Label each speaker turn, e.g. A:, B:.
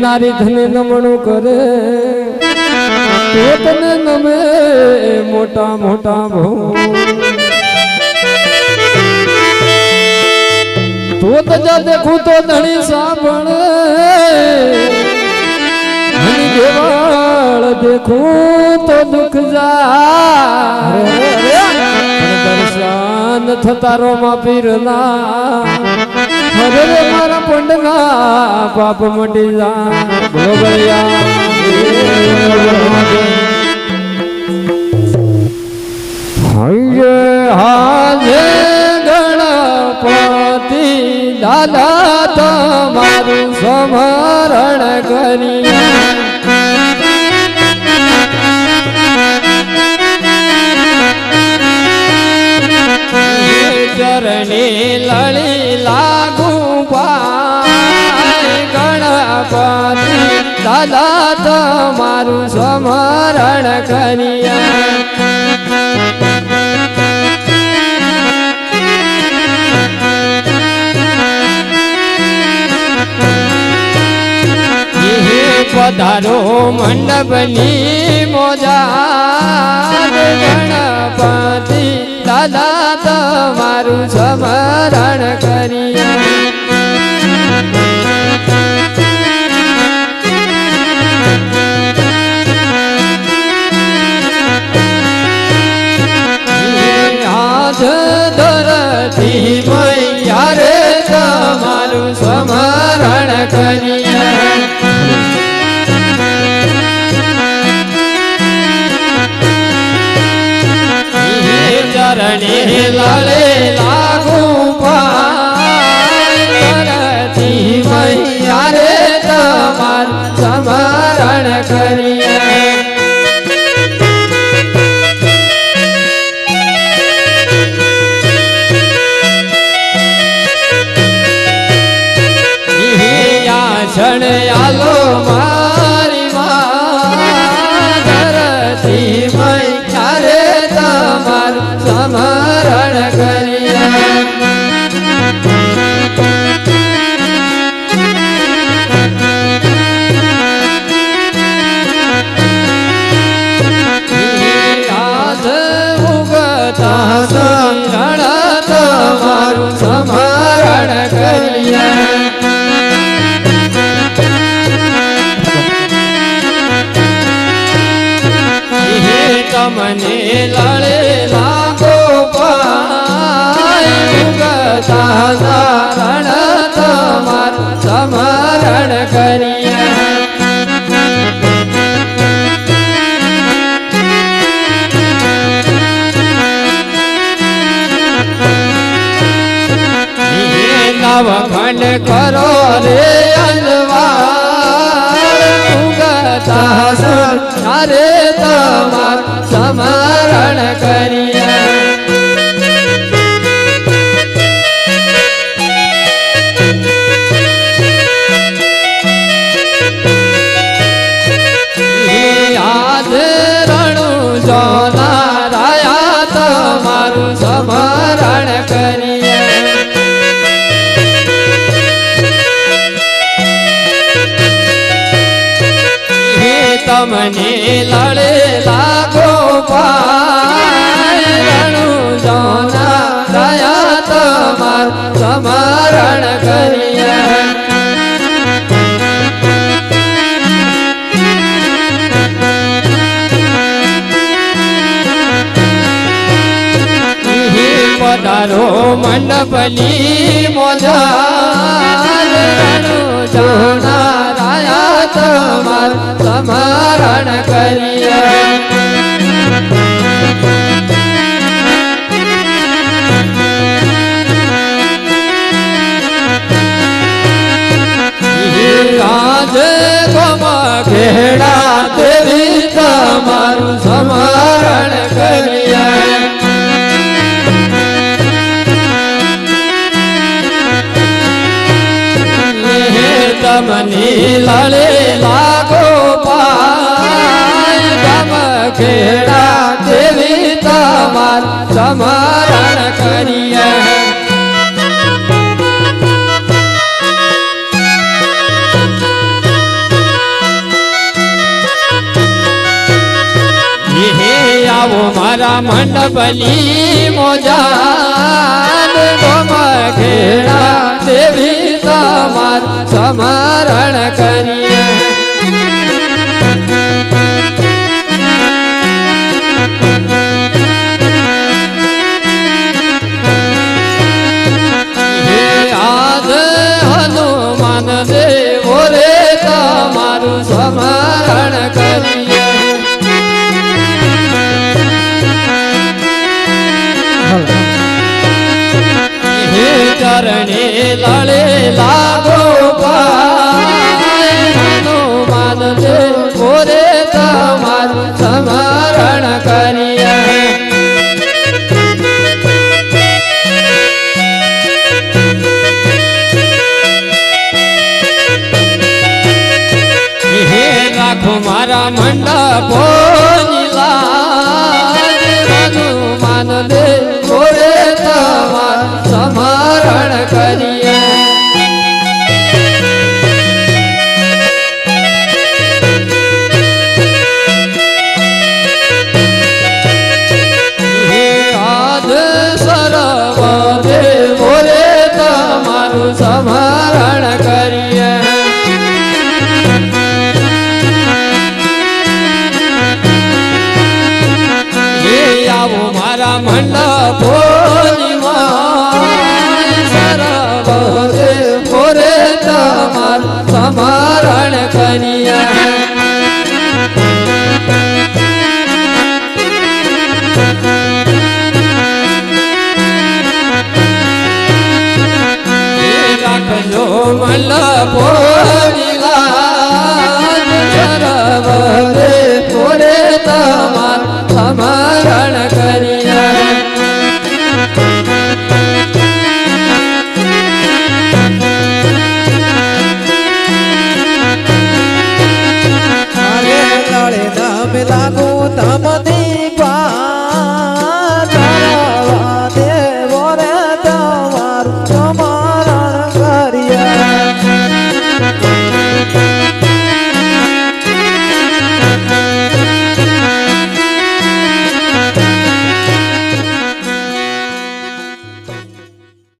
A: નારી ધને નમણું કરે પોતને તને નમે મોટા મોટા ભો. તો તજા દેખું તો ધણી સાંભળે દેવાળ દેખું તો દુઃખ દર્શન થતા રોમા પીરના. હરે મારા પંડના પાપ મટી જા બોલો ભૈયા. હાજે ગણપતિ દાદા તમારું સ્મરણ કરી. ચરણી લળી લાગુ ગણપતિ દાદા તમારું સ્મરણ કરીએ. પધારો મંડપની મોજા ગણપતિ તમારું સ્મરણ કરી. હાથ ધરતી ચરણે નવ ખંડ કરો રે ઉગતા સારે તમાર સમરણ યાદ રણું જોના રાયા તમારું સમરણ કરીએ. મંડપની મોજા રણું જોના રાયા તમાર સમરણ કરીએ ગમની લડે લાગો પાય ગમ ખેડા દેવી તમાર સમરણ કરીએ. આવો મારા મંડપલી મોજા. સમરણ કરીએ ચરણે લળે લાગો મીરા મંડપો માન દે ગોરે તમાર સમરણ કરીએ. સર્વ દે મોરે મંડા ભોલીમાં સારા બહે ભોરે મલા ભોર